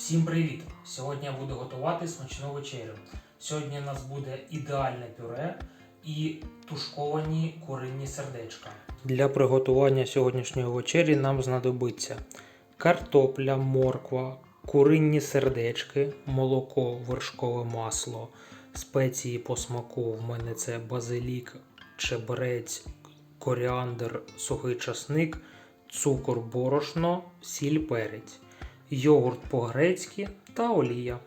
Всім привіт! Сьогодні я буду готувати смачну вечерю. Сьогодні у нас буде ідеальне пюре і тушковані куринні сердечка. Для приготування сьогоднішньої вечері нам знадобиться картопля, морква, куринні сердечки, молоко, вершкове масло, спеції по смаку. В мене це базилік, чебрець, коріандр, сухий часник, цукор, борошно, сіль, перець йогурт по-грецьки та олія.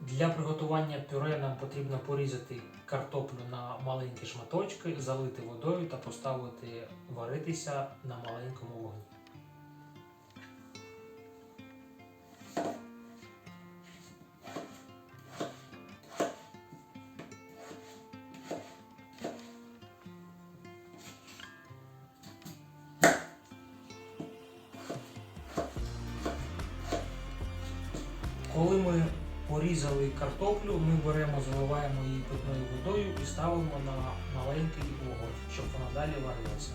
Для приготування пюре нам потрібно порізати картоплю на маленькі шматочки, залити водою та поставити варитися на маленькому вогні. Коли ми порізали картоплю, ми беремо, заливаємо її питною водою і ставимо на маленький вогонь, щоб вона далі варилася.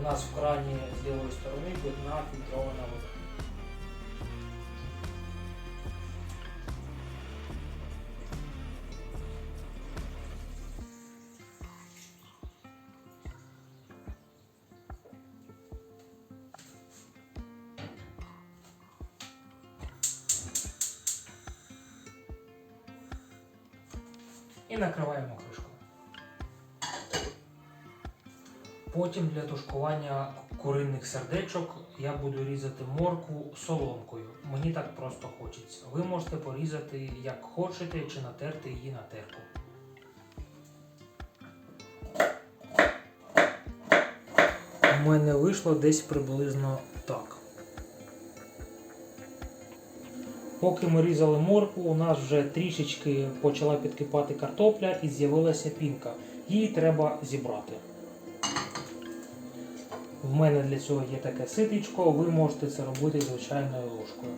У нас в крані з лівої сторони видна фільтрована вода. І накриваємо кришкою. Потім для тушкування куринних сердечок я буду різати моркву соломкою. Мені так просто хочеться. Ви можете порізати як хочете чи натерти її на терку. У мене вийшло десь приблизно так. Поки ми різали моркву, у нас вже трішечки почала підкипати картопля і з'явилася пінка. Її треба зібрати. В мене для цього є таке ситечко, ви можете це робити звичайною ложкою.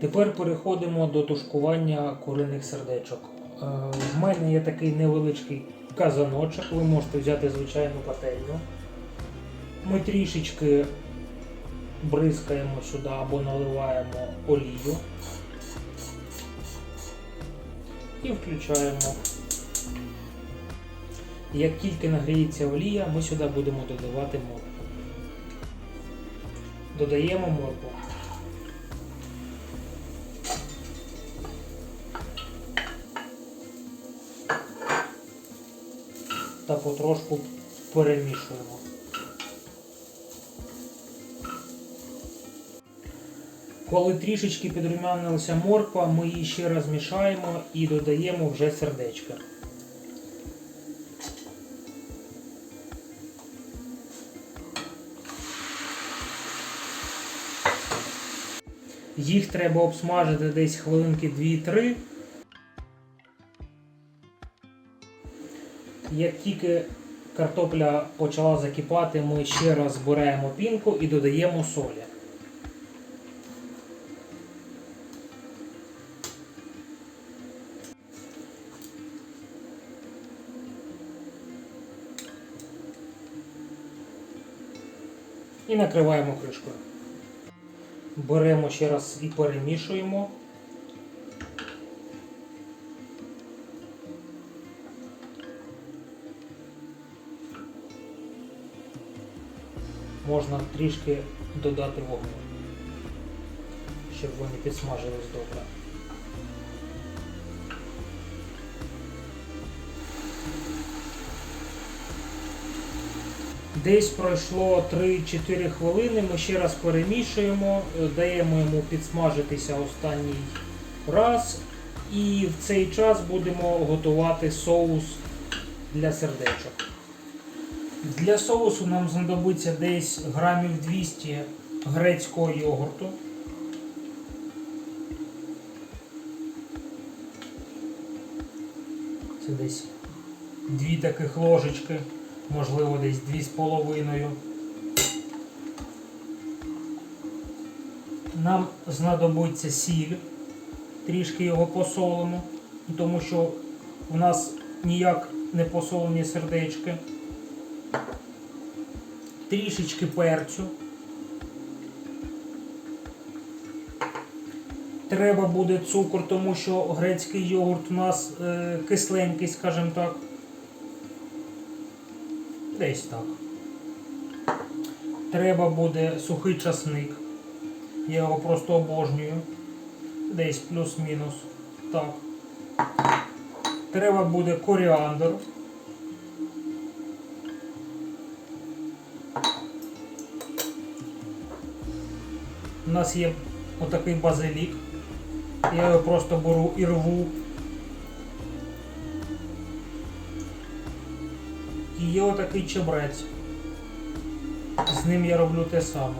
Тепер переходимо до тушкування куриних сердечок. Е, В мене є такий невеличкий казаночок, ви можете взяти звичайну пательню. Ми трішечки бризкаємо сюди або наливаємо олію і включаємо. Як тільки нагріється олія, ми сюди будемо додавати моркву. Додаємо моркву. Та потрошку перемішуємо. Коли трішечки підрумянилася морква, ми її ще раз мішаємо і додаємо вже сердечка. Їх треба обсмажити десь хвилинки 2-3. Як тільки картопля почала закипати, ми ще раз збираємо пінку і додаємо солі. І накриваємо кришкою. Беремо ще раз і перемішуємо. Можна трішки додати вогню, щоб вони підсмажились добре. Десь пройшло 3-4 хвилини, ми ще раз перемішуємо, е, даємо йому підсмажитися останній раз. І в цей час будемо готувати соус для сердечок. Для соусу нам знадобиться десь грамів 200 грецького йогурту. Це десь дві таких ложечки можливо десь 2,5. Нам знадобиться сіль, трішки його посолимо, тому що у нас ніяк не посолені сердечки. Трішечки перцю. Треба буде цукор, тому що грецький йогурт у нас е, кисленький, скажімо так. Десь так. Треба буде сухий часник. Я його просто обожнюю. Десь плюс-мінус. Так. Треба буде коріандр. У нас є отакий базилік. Я його просто беру і рву. Є отакий чебрець. З ним я роблю те саме.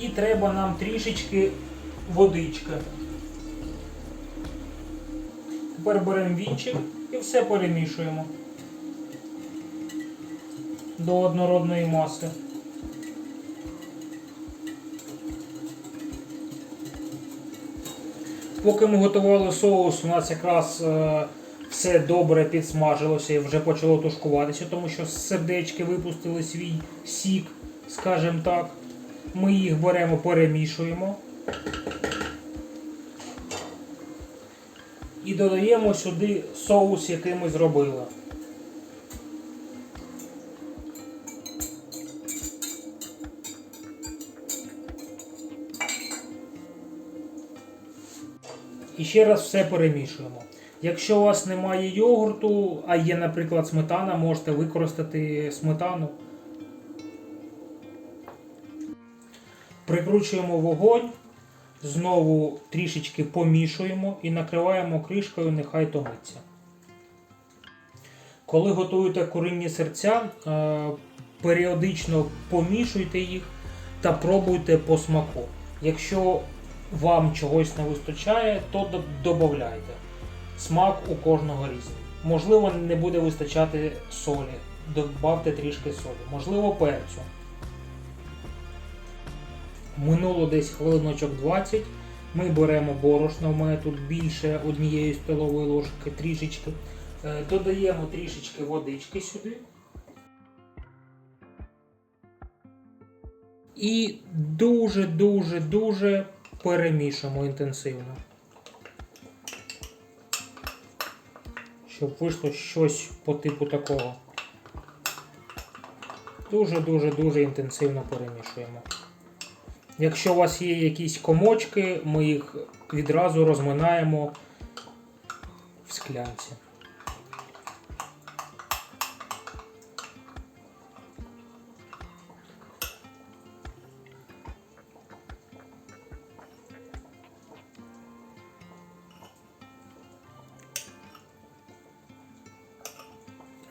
І треба нам трішечки водички. Тепер беремо вінчик і все перемішуємо до однородної маси. Поки ми готували соус, у нас якраз е, все добре підсмажилося і вже почало тушкуватися, тому що сердечки випустили свій сік, скажімо так. Ми їх беремо, перемішуємо. І додаємо сюди соус, який ми зробили. І ще раз все перемішуємо. Якщо у вас немає йогурту, а є, наприклад, сметана, можете використати сметану. Прикручуємо вогонь, знову трішечки помішуємо і накриваємо кришкою, нехай томиться. Коли готуєте куринні серця, е, періодично помішуйте їх та пробуйте по смаку. Якщо вам чогось не вистачає, то до- додавайте. Смак у кожного різний. Можливо, не буде вистачати солі. Добавте трішки солі, можливо, перцю. Минуло десь хвилиночок 20. Ми беремо борошно, у мене тут більше однієї столової ложки, трішечки. Е, Додаємо трішечки водички сюди. І дуже-дуже-дуже перемішуємо інтенсивно. Щоб вийшло щось по типу такого. Дуже-дуже-дуже інтенсивно перемішуємо. Якщо у вас є якісь комочки, ми їх відразу розминаємо в склянці.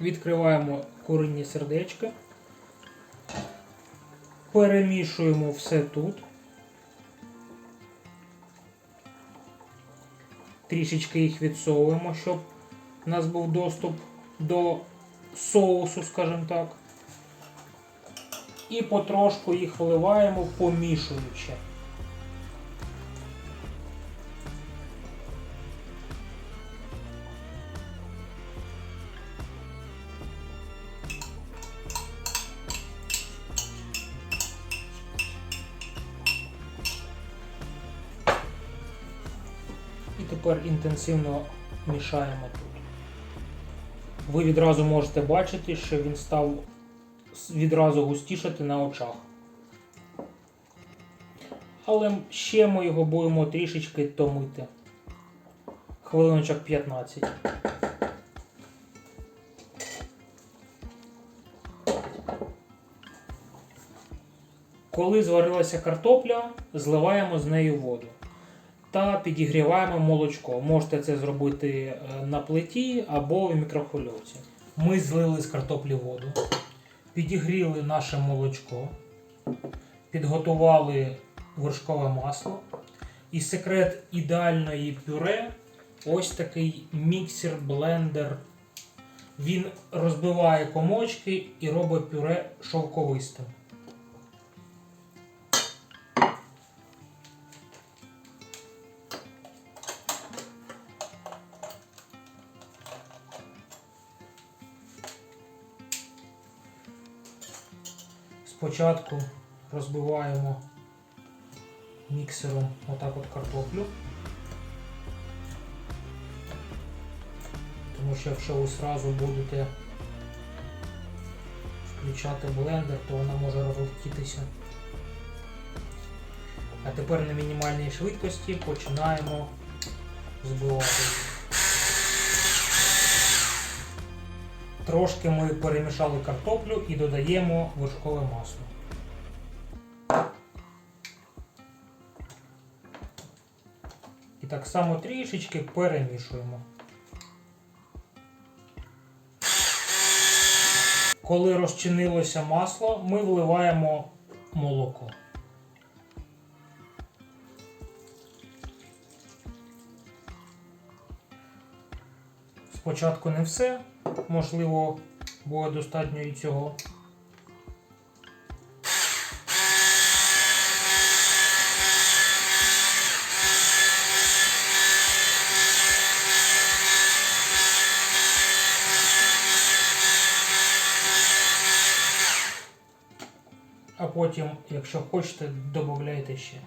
Відкриваємо куринні сердечка. Перемішуємо все тут. Трішечки їх відсовуємо, щоб у нас був доступ до соусу, скажімо так. І потрошку їх вливаємо, помішуючи. Тепер інтенсивно мішаємо тут. Ви відразу можете бачити, що він став відразу густішати на очах. Але ще ми його будемо трішечки томити. Хвилиночок 15. Коли зварилася картопля, зливаємо з нею воду та підігріваємо молочко. Можете це зробити е, на плиті або в мікрохвильовці. Ми злили з картоплі воду, підігріли наше молочко, підготували вершкове масло. І секрет ідеальної пюре ось такий міксер-блендер. Він розбиває комочки і робить пюре шовковистим. Спочатку розбиваємо міксером отак от картоплю. Тому що якщо ви одразу будете включати блендер, то вона може розлетітися. А тепер на мінімальній швидкості починаємо збивати. Трошки ми перемішали картоплю і додаємо вершкове масло. І так само трішечки перемішуємо. Коли розчинилося масло, ми вливаємо молоко. Спочатку не все, можливо, буде достатньо і цього. А потім, якщо хочете, додайте ще.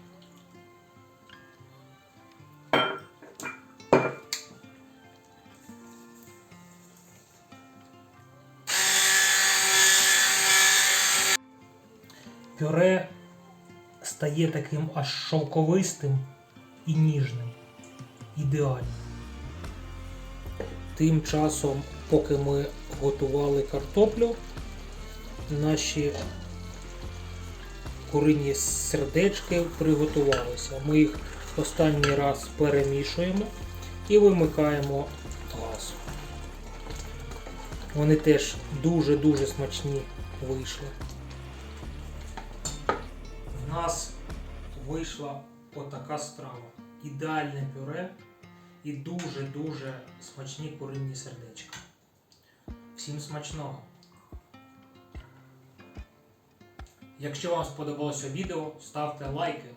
Стає таким аж шовковистим і ніжним. Ідеально. Тим часом, поки ми готували картоплю, наші курині сердечки приготувалися. Ми їх останній раз перемішуємо і вимикаємо газ. Вони теж дуже-дуже смачні вийшли. В нас вийшла отака страва. Ідеальне пюре і дуже-дуже смачні куринні сердечка. Всім смачного! Якщо вам сподобалося відео, ставте лайки,